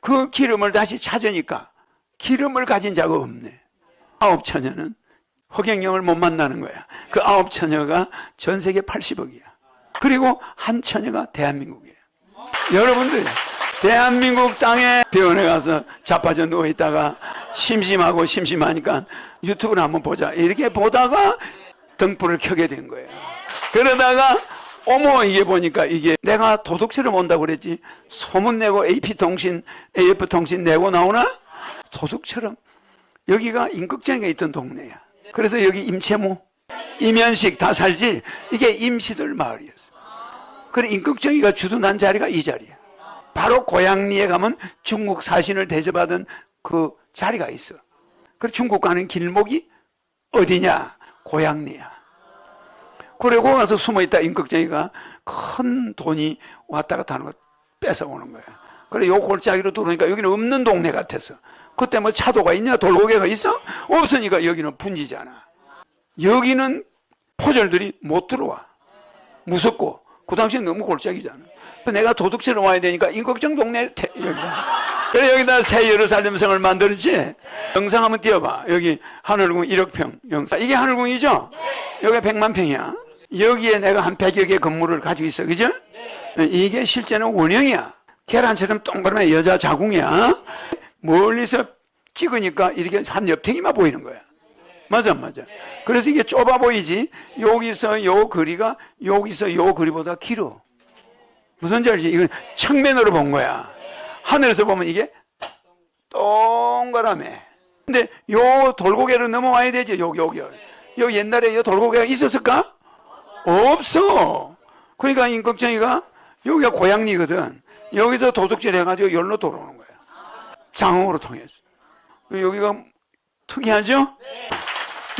그 기름을 다시 찾으니까 기름을 가진 자가 없네. 아홉 처녀는 허경영을 못 만나는 거야. 그 아홉 처녀가 전 세계 80억이야. 그리고 한 처녀가 대한민국이에요. 여러분들, 대한민국 땅에 병원에 가서 자빠져 누워 있다가 심심하고 심심하니까 유튜브를 한번 보자. 이렇게 보다가 등불을 켜게 된 거예요. 그러다가 어머 이게 보니까 이게 내가 도둑처럼 온다고 그랬지 소문 내고 AP통신, AF통신 내고 나오나? 도둑처럼 여기가 임꺽정이가 있던 동네야. 그래서 여기 임채무, 임현식 다 살지 이게 임시들 마을이었어. 그래 임꺽정이가 주둔한 자리가 이 자리야. 바로 고양리에 가면 중국 사신을 대접하던 그 자리가 있어. 그래 중국 가는 길목이 어디냐? 고양리야. 그리고 가서 숨어 있다 임꺽정이가 큰 돈이 왔다 갔다 하는 걸 뺏어오는 거야. 그래 요 골짜기로 들어오니까 여기는 없는 동네 같아서. 그때 뭐 차도가 있냐? 돌고개가 있어? 없으니까 여기는 분지잖아. 여기는 포절들이 못 들어와. 무섭고. 그 당시엔 너무 골짜기잖아. 내가 도둑처럼 와야 되니까 임꺽정 동네 태, 여기다. 그래 여기다 새 예루살렘 성을 만들었지. 영상 한번 띄워봐. 여기 하늘궁 1억 평 영상. 이게 하늘궁이죠? 여기가 100만 평이야. 여기에 내가 한 100여 개 건물을 가지고 있어. 그죠? 이게 실제는 원형이야. 계란처럼 동그라미 여자 자궁이야. 멀리서 찍으니까 이렇게 한 옆탱이만 보이는 거야. 맞아, 맞아. 그래서 이게 좁아 보이지. 여기서 요 거리가 여기서 요 거리보다 길어. 무슨 지 알지? 이건 측면으로 본 거야. 하늘에서 보면 이게 동그라매. 근데 요 돌고개로 넘어와야 되지. 여기, 여기. 요 옛날에 요 돌고개가 있었을까? 없어. 그러니까 임꺽정이가 여기가 고향리거든. 여기서 도둑질 해가지고 열로 돌아오는 거야. 장흥으로 통해서. 여기가 특이하죠?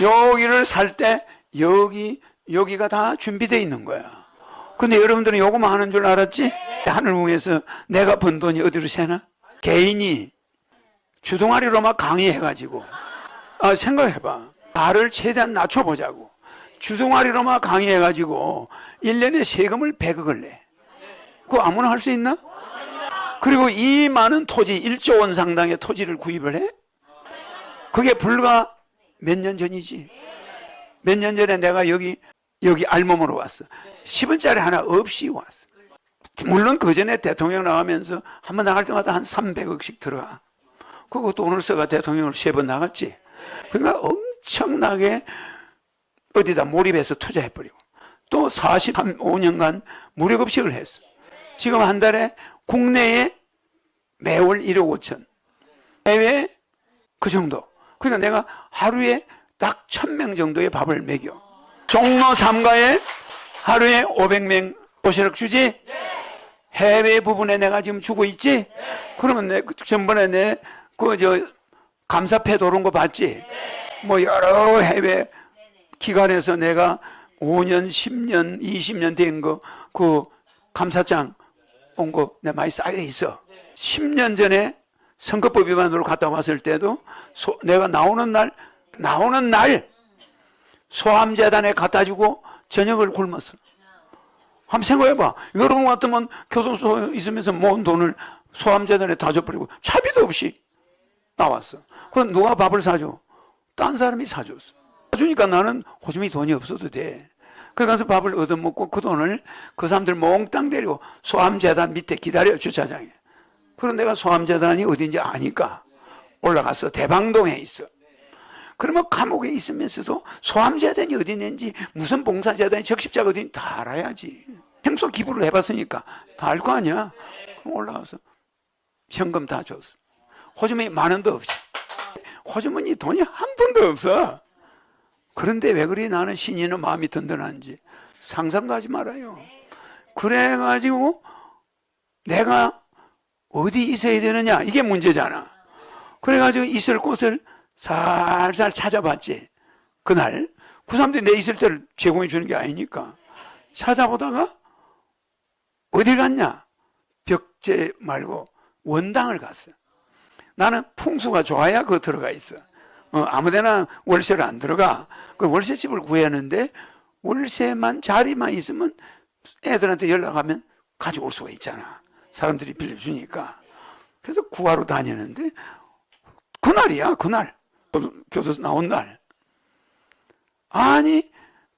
여기를 살 때 여기 여기가 다 준비되어 있는 거야. 근데 여러분들은 요거만 하는 줄 알았지? 하늘궁에서 내가 번 돈이 어디로 새나? 개인이 주둥아리로 막 강의해가지고 아, 생각해봐. 나를 최대한 낮춰보자고. 주둥아리로 막 강의해가지고 1년에 세금을 100억을 내. 그거 아무나 할 수 있나? 그리고 이 많은 토지, 1조 원 상당의 토지를 구입을 해? 그게 불과 몇 년 전이지. 몇 년 전에 내가 여기, 여기 알몸으로 왔어. 10원짜리 하나 없이 왔어. 물론 그 전에 대통령 나가면서 한 번 나갈 때마다 한 300억씩 들어가. 그거 돈을 써가 대통령을 세 번 나갔지. 그러니까 엄청나게 어디다 몰입해서 투자해버리고. 또 45년간 무료급식을 했어. 지금 한 달에 국내에 매월 1억 5천. 해외 그 정도. 그러니까 내가 하루에 딱 1000명 정도의 밥을 먹여. 종로 3가에 하루에 500명 도시락 주지? 해외 부분에 내가 지금 주고 있지? 그러면 내, 그 전번에 내, 그, 저, 감사패 도는 거 봤지? 뭐, 여러 해외 기관에서 내가 5년, 10년, 20년 된 거, 그, 감사장 온 거, 내 많이 쌓여 있어. 10년 전에 선거법 위반으로 갔다 왔을 때도 소, 내가 나오는 날, 나오는 날, 소암재단에 갖다 주고 저녁을 굶었어. 한번 생각해봐. 여러분 같으면 교도소 있으면서 모은 돈을 소암재단에 다 줘버리고 차비도 없이 나왔어. 그럼 누가 밥을 사줘? 딴 사람이 사줬어. 사주니까 나는 호주이 돈이 없어도 돼. 그 가서 밥을 얻어먹고 그 돈을 그 사람들 몽땅 데리고 소암재단 밑에 기다려 주차장에. 그럼 내가 소암재단이 어딘지 아니까 올라가서 대방동에 있어. 그러면 감옥에 있으면서도 소암재단이 어디 있는지 무슨 봉사재단이 적십자가 어디 있는지 다 알아야지. 평소 기부를 해봤으니까 다 알 거 아니야. 그럼 올라가서 현금 다 줬어. 호주머니 만 원도 없이. 호주머니 돈이 한 푼도 없어. 그런데 왜 그리 나는 신이는 마음이 든든한지 상상도 하지 말아요. 그래가지고 내가 어디 있어야 되느냐 이게 문제잖아. 그래가지고 있을 곳을 살살 찾아봤지. 그날 그 사람들이 내 있을 때를 제공해 주는 게 아니니까 찾아보다가 어디 갔냐? 벽제 말고 원당을 갔어. 나는 풍수가 좋아야 그 들어가 있어. 어, 아무데나 월세를 안 들어가. 그 월세집을 구했는데 월세만 자리만 있으면 애들한테 연락하면 가져올 수가 있잖아. 사람들이 빌려주니까. 그래서 구하러 다니는데 그날이야 그날 교도- 교도소 나온 날 아니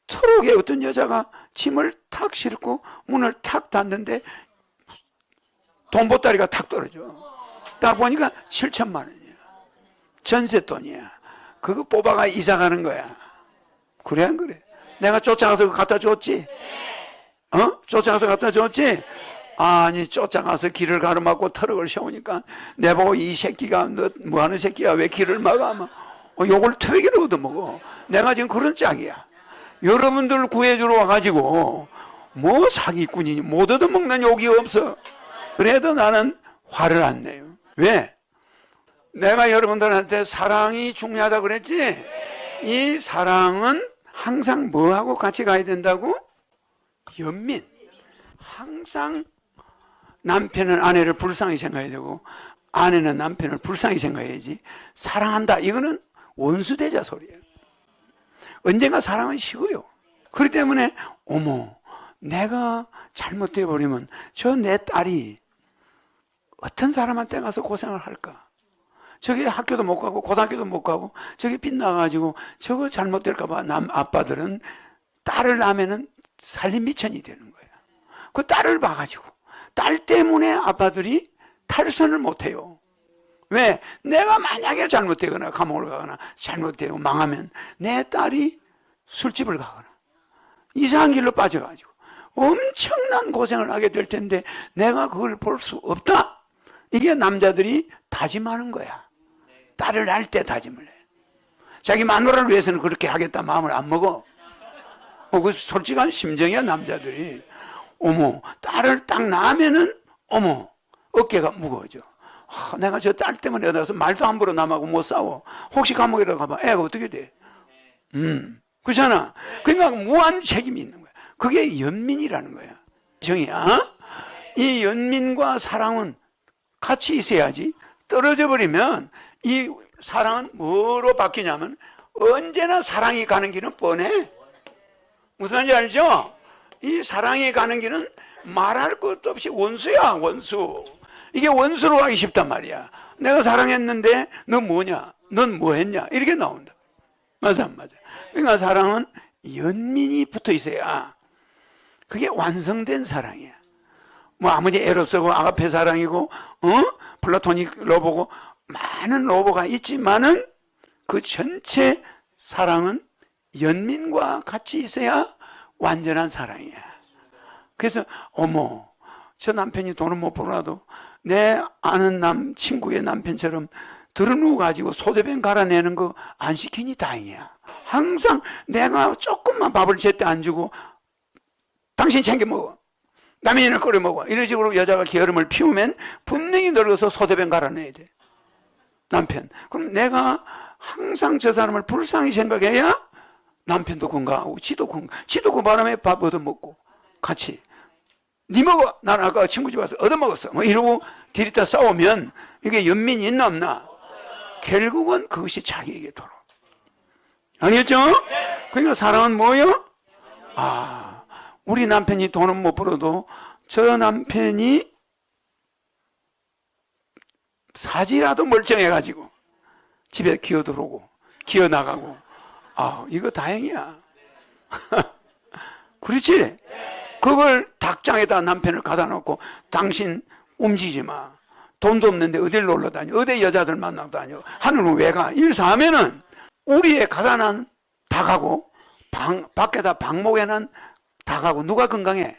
트럭에 어떤 여자가 짐을 탁 싣고 문을 탁 닫는데 돈 보따리가 탁 떨어져 딱 보니까 7천만 원이야 전세 돈이야 그거 뽑아가 이사 가는 거야 그래 안 그래 내가 쫓아가서 갖다 줬지 어? 쫓아가서 갖다 줬지? 아니, 쫓아가서 길을 가로막고 트럭을 세우니까 내보고 이 새끼가 너 뭐하는 새끼야? 왜 길을 막아? 막, 어, 욕을 퇴기를 얻어먹어. 내가 지금 그런 짝이야. 여러분들 구해주러 와가지고 뭐 사기꾼이니 못 얻어먹는 욕이 없어. 그래도 나는 화를 안 내요. 왜? 내가 여러분들한테 사랑이 중요하다 그랬지? 이 사랑은 항상 뭐하고 같이 가야 된다고? 연민. 항상 남편은 아내를 불쌍히 생각해야 되고 아내는 남편을 불쌍히 생각해야지 사랑한다. 이거는 원수대자 소리예요. 언젠가 사랑은 식어요. 그렇기 때문에 어머 내가 잘못돼 버리면 저 내 딸이 어떤 사람한테 가서 고생을 할까? 저기 학교도 못 가고 고등학교도 못 가고 저기 빗나가지고 저거 잘못될까봐 남 아빠들은 딸을 낳으면은 살림 미천이 되는 거예요. 그 딸을 봐가지고 딸 때문에 아빠들이 탈선을 못해요. 왜? 내가 만약에 잘못되거나 감옥을 가거나 잘못되고 망하면 내 딸이 술집을 가거나 이상한 길로 빠져가지고 엄청난 고생을 하게 될 텐데 내가 그걸 볼 수 없다. 이게 남자들이 다짐하는 거야. 딸을 낳을 때 다짐을 해. 자기 마누라를 위해서는 그렇게 하겠다 마음을 안 먹어. 어, 그 솔직한 심정이야 남자들이. 어머 딸을 딱 낳으면은 어머 어깨가 무거워져. 아, 내가 저 딸 때문에 얻어서 말도 함부로 남하고 못 싸워. 혹시 감옥이라도 가봐. 애가 어떻게 돼? 음, 그렇잖아. 그러니까 무한 책임이 있는 거야. 그게 연민이라는 거야. 정이야. 이 연민과 사랑은 같이 있어야지. 떨어져 버리면 이 사랑은 뭐로 바뀌냐면 언제나 사랑이 가는 길은 뻔해. 무슨 말인지 알죠? 이 사랑이 가는 길은 말할 것도 없이 원수야, 원수. 이게 원수로 가기 쉽단 말이야. 내가 사랑했는데 너 뭐냐? 넌 뭐 했냐? 이렇게 나온다. 맞아, 안 맞아. 그러니까 사랑은 연민이 붙어 있어야 그게 완성된 사랑이야. 뭐 아무리 에로스고 아가페 사랑이고 어? 플라토닉 로보고 많은 로보가 있지만은 그 전체 사랑은 연민과 같이 있어야 완전한 사랑이야. 그래서 어머 저 남편이 돈을 못 벌어도 내 아는 남 친구의 남편처럼 들어누워 가지고 소대변 갈아내는 거 안 시키니 다행이야. 항상 내가 조금만 밥을 제때 안 주고 당신 챙겨 먹어. 라면을 끓여 먹어. 이런 식으로 여자가 게으름을 피우면 분명히 늙어서 소대변 갈아내야 돼. 남편. 그럼 내가 항상 저 사람을 불쌍히 생각해야 남편도 건강하고 지도 건강. 지도 그 바람에 밥 얻어먹고 같이. 니 먹어. 난 아까 친구 집 와서 얻어먹었어. 뭐 이러고 들이다 싸우면 이게 연민이 있나 없나? 결국은 그것이 자기에게 돌아. 아니겠죠? 그러니까 사랑은 뭐요? 아, 우리 남편이 돈은 못 벌어도 저 남편이 사지라도 멀쩡해가지고 집에 기어 들어오고 기어 나가고 아 이거 다행이야. 그렇지? 그걸 닭장에다 남편을 가다 놓고 당신 움직이지 마. 돈도 없는데 어딜 놀러 다녀? 어디 여자들 만나고 다녀? 하늘은 왜 가? 일사하면은 우리의 가다 난 닭하고 방, 밖에다 방목에 난 닭하고 누가 건강해?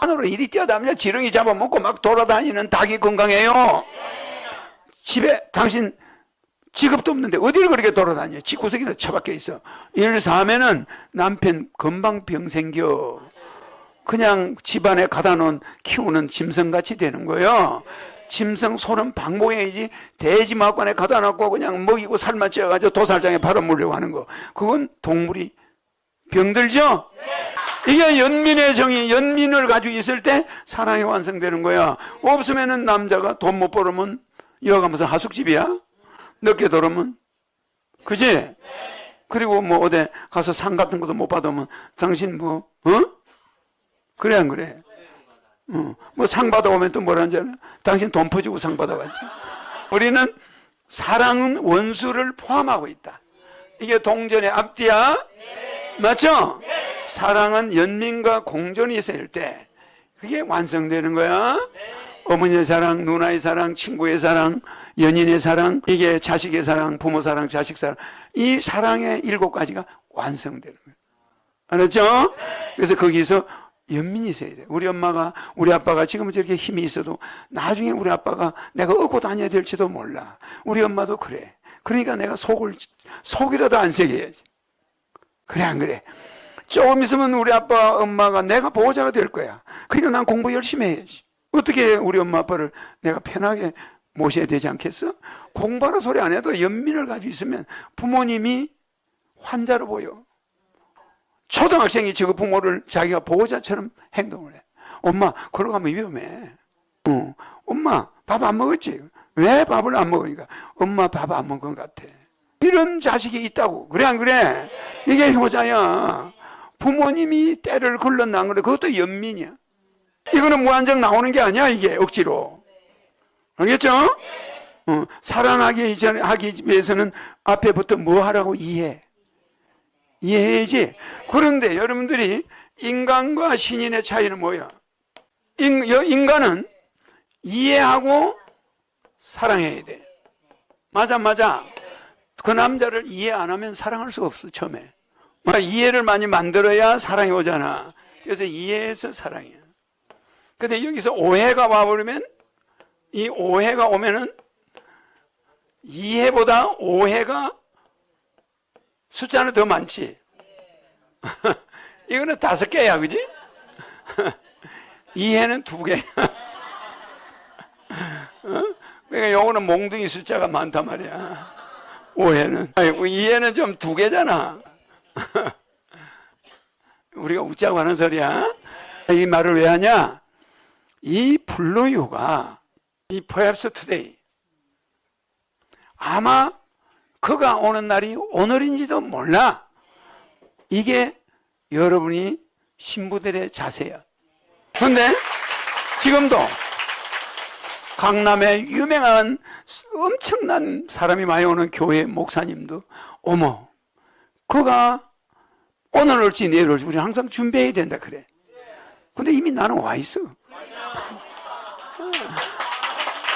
하늘로 이리 뛰어다니며 지렁이 잡아먹고 막 돌아다니는 닭이 건강해요. 집에 당신 직업도 없는데 어디를 그렇게 돌아다녀? 집구석이나 처박혀 있어. 일사하면은 남편 금방 병 생겨. 그냥 집안에 가다 놓은 키우는 짐승같이 되는 거예요. 짐승 소는 방목해야지 돼지 막관에 가다 놓고 그냥 먹이고 살만 찌어가지고 도살장에 바로 하는 거. 그건 동물이 병들죠? 이게 연민의 정의, 연민을 가지고 있을 때 사랑이 완성되는 거야. 없으면은 남자가 돈 못 벌으면 여가 무슨 하숙집이야? 늦게 들어오면 그지? 그리고 뭐 어디 가서 상 같은 것도 못 받으면 당신 뭐 어? 그래 안 그래? 어, 뭐상 받아오면 또 뭐라잖아. 당신 돈 퍼주고 상 받아왔지. 우리는 사랑은 원수를 포함하고 있다. 이게 동전의 앞뒤야? 맞죠? 사랑은 연민과 공존이 있을 때 그게 완성되는 거야. 어머니의 사랑, 누나의 사랑, 친구의 사랑, 연인의 사랑, 이게 자식의 사랑, 부모 사랑, 자식 사랑. 이 사랑의 일곱 가지가 완성되는 거예요. 알았죠? 그래서 거기서 연민이 있어야 돼. 우리 엄마가, 우리 아빠가 지금은 저렇게 힘이 있어도 나중에 우리 아빠가 내가 얻고 다녀야 될지도 몰라. 우리 엄마도 그래. 그러니까 내가 속을, 속이라도 안 새겨야지. 그래, 안 그래? 조금 있으면 우리 아빠, 엄마가 내가 보호자가 될 거야. 그러니까 난 공부 열심히 해야지. 어떻게 우리 엄마, 아빠를 내가 편하게 모셔야 되지 않겠어? 공부하는 소리 안 해도 연민을 가지고 있으면 부모님이 환자로 보여. 초등학생이 저그 부모를 자기가 보호자처럼 행동을 해. 엄마, 그러고 가면 위험해. 어, 엄마, 밥 안 먹었지? 왜 밥을 안 먹으니까? 엄마 밥 안 먹은 것 같아. 이런 자식이 있다고. 그래, 안 그래? 이게 효자야. 부모님이 때를 걸렀나 그래. 그것도 연민이야. 이거는 무한정 나오는 게 아니야, 이게 억지로. 알겠죠? 어, 사랑하기 전에 하기 위해서는 앞에부터 뭐 하라고 이해. 이해해야지. 그런데 여러분들이 인간과 신인의 차이는 뭐야? 인, 인간은 이해하고 사랑해야 돼. 맞아, 맞아. 그 남자를 이해 안 하면 사랑할 수가 없어, 처음에. 이해를 많이 만들어야 사랑이 오잖아. 그래서 이해해서 사랑이야. 근데 여기서 오해가 와버리면 이 오해가 오면은 이해보다 오해가 숫자는 더 많지. 이거는 다섯 개야, 그지? 이해는 두 개. 어? 그러니까 요거는 몽둥이 숫자가 많단 말이야. 오해는. 아니, 이해는 좀 두 개잖아. 우리가 웃자고 하는 소리야. 이 말을 왜 하냐? 이 블루유가 이 퍼앱스 투데이 아마 그가 오는 날이 오늘인지도 몰라. 이게 여러분이 신부들의 자세야. 그런데 지금도 강남에 유명한 엄청난 사람이 많이 오는 교회 목사님도 어머 그가 오늘 올지 내일 올지 우리 항상 준비해야 된다 그래. 근데 이미 나는 와 있어.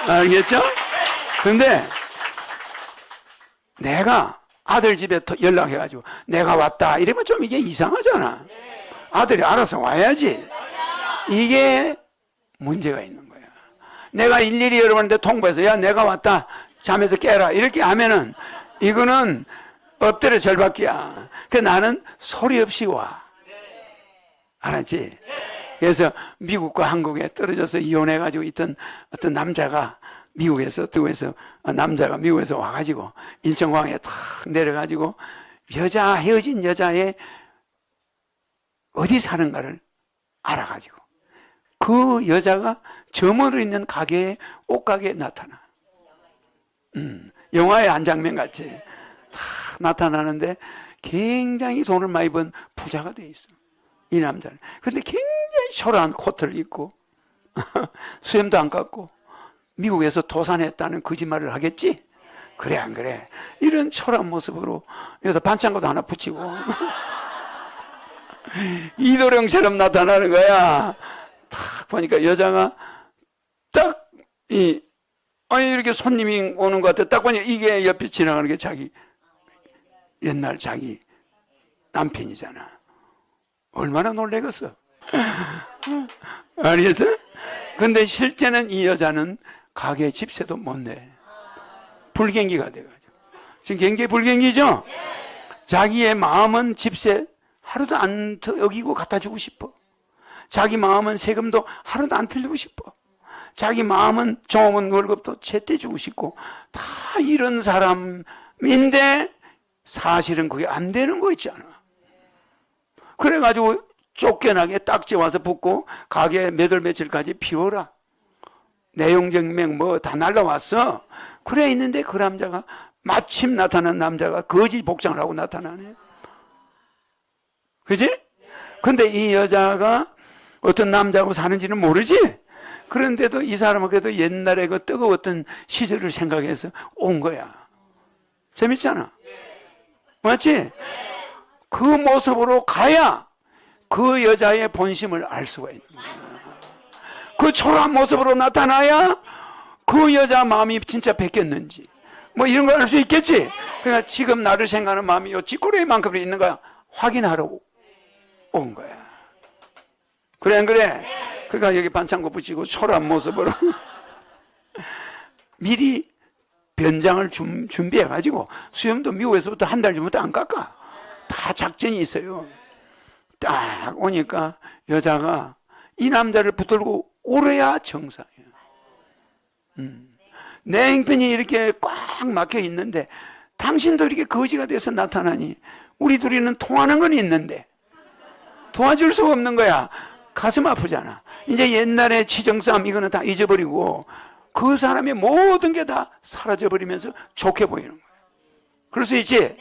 알겠죠? 근데 내가 아들 집에 연락해가지고 내가 왔다 이러면 좀 이게 이상하잖아. 아들이 알아서 와야지. 이게 문제가 있는 거야. 내가 일일이 여러분한테 통보해서 야 내가 왔다 잠에서 깨라 이렇게 하면은 이거는 엎드려 절받기야. 그 나는 소리 없이 와. 알았지? 그래서 미국과 한국에 떨어져서 이혼해가지고 있던 어떤 남자가 미국에서, 미국에서, 남자가 미국에서 와가지고 인천공항에 탁 내려가지고 여자, 헤어진 여자의 어디 사는가를 알아가지고 그 여자가 점으로 있는 가게에 옷가게에 나타나. 음, 영화의 한 장면 같이 탁 나타나는데 굉장히 돈을 많이 번 부자가 돼 있어. 이 남자는. 근데 굉장히 초라한 코트를 입고 수염도 안 깎고 미국에서 도산했다는 거짓말을 하겠지? 그래 안 그래? 이런 초라한 모습으로 여기다 반창고도 하나 붙이고 이도령처럼 나타나는 거야. 탁 보니까 여자가 딱 이 아니 이렇게 손님이 오는 것 같아. 딱 보니까 이게 옆에 지나가는 게 자기 옛날 자기 남편이잖아. 얼마나 놀래겠어. 알겠어? 근데 실제는 이 여자는 가게 집세도 못 내. 불경기가 돼가지고. 지금 경기 불경기죠? 자기의 마음은 집세 하루도 안 여기고 갖다 주고 싶어. 자기 마음은 세금도 하루도 안 틀리고 싶어. 자기 마음은 종업원 월급도 제때 주고 싶고 다 이런 사람인데 사실은 그게 안 되는 거 있잖아. 그래가지고 쫓겨나게 딱지 와서 붙고 가게 몇월 며칠까지 비워라. 내용증명 뭐 다 날라왔어. 그래 있는데 그 남자가 마침 나타난 남자가 거짓 복장을 하고 나타나네. 그지? 근데 이 여자가 어떤 남자하고 사는지는 모르지? 그런데도 이 사람은 그래도 옛날에 그 뜨거웠던 시절을 생각해서 온 거야. 재밌잖아. 맞지? 그 모습으로 가야 그 여자의 본심을 알 수가 있는 거야. 그 초라한 모습으로 나타나야 그 여자 마음이 진짜 베꼈는지 뭐 이런 걸 알 수 있겠지. 그러니까 지금 나를 생각하는 마음이 요 찌꼬리만큼 있는가 확인하러 온 거야. 그래 안 그래? 그러니까 여기 반창고 붙이고 초라한 모습으로 미리 변장을 준, 준비해 가지고 수염도 미국에서부터 한 달 전부터 안 깎아. 다 작전이 있어요. 딱 오니까 여자가 이 남자를 붙들고 오래야 정상이에요. 음. 내 행편이 이렇게 꽉 막혀 있는데 당신도 이렇게 거지가 돼서 나타나니 우리 둘이는 통하는 건 있는데 도와줄 수가 없는 거야. 가슴 아프잖아. 이제 옛날에 치정싸움 이거는 다 잊어버리고 그 사람의 모든 게 다 사라져버리면서 좋게 보이는 거야. 그럴 수 있지?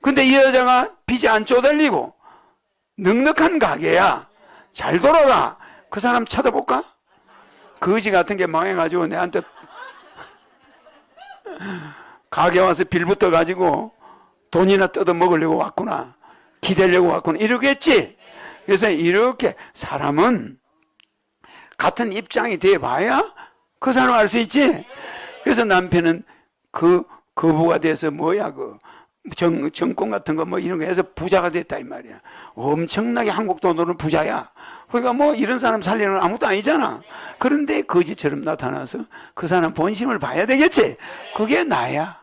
근데 이 여자가 빚이 안 쪼달리고 넉넉한 가게야. 잘 돌아가. 그 사람 쳐다볼까? 거지 같은 게 망해가지고 내한테 가게 와서 빌붙어 가지고 돈이나 뜯어 먹으려고 왔구나. 기대려고 왔구나. 이러겠지? 그래서 이렇게 사람은 같은 입장이 돼 봐야 그 사람 알 수 있지? 그래서 남편은 그 거부가 돼서 뭐야, 그, 정, 정권 같은 거 뭐 이런 거 해서 부자가 됐다 이 말이야. 엄청나게 한국 돈으로는 부자야. 그러니까 뭐 이런 사람 살리는 건 아무것도 아니잖아. 그런데 거지처럼 나타나서 그 사람 본심을 봐야 되겠지? 그게 나야.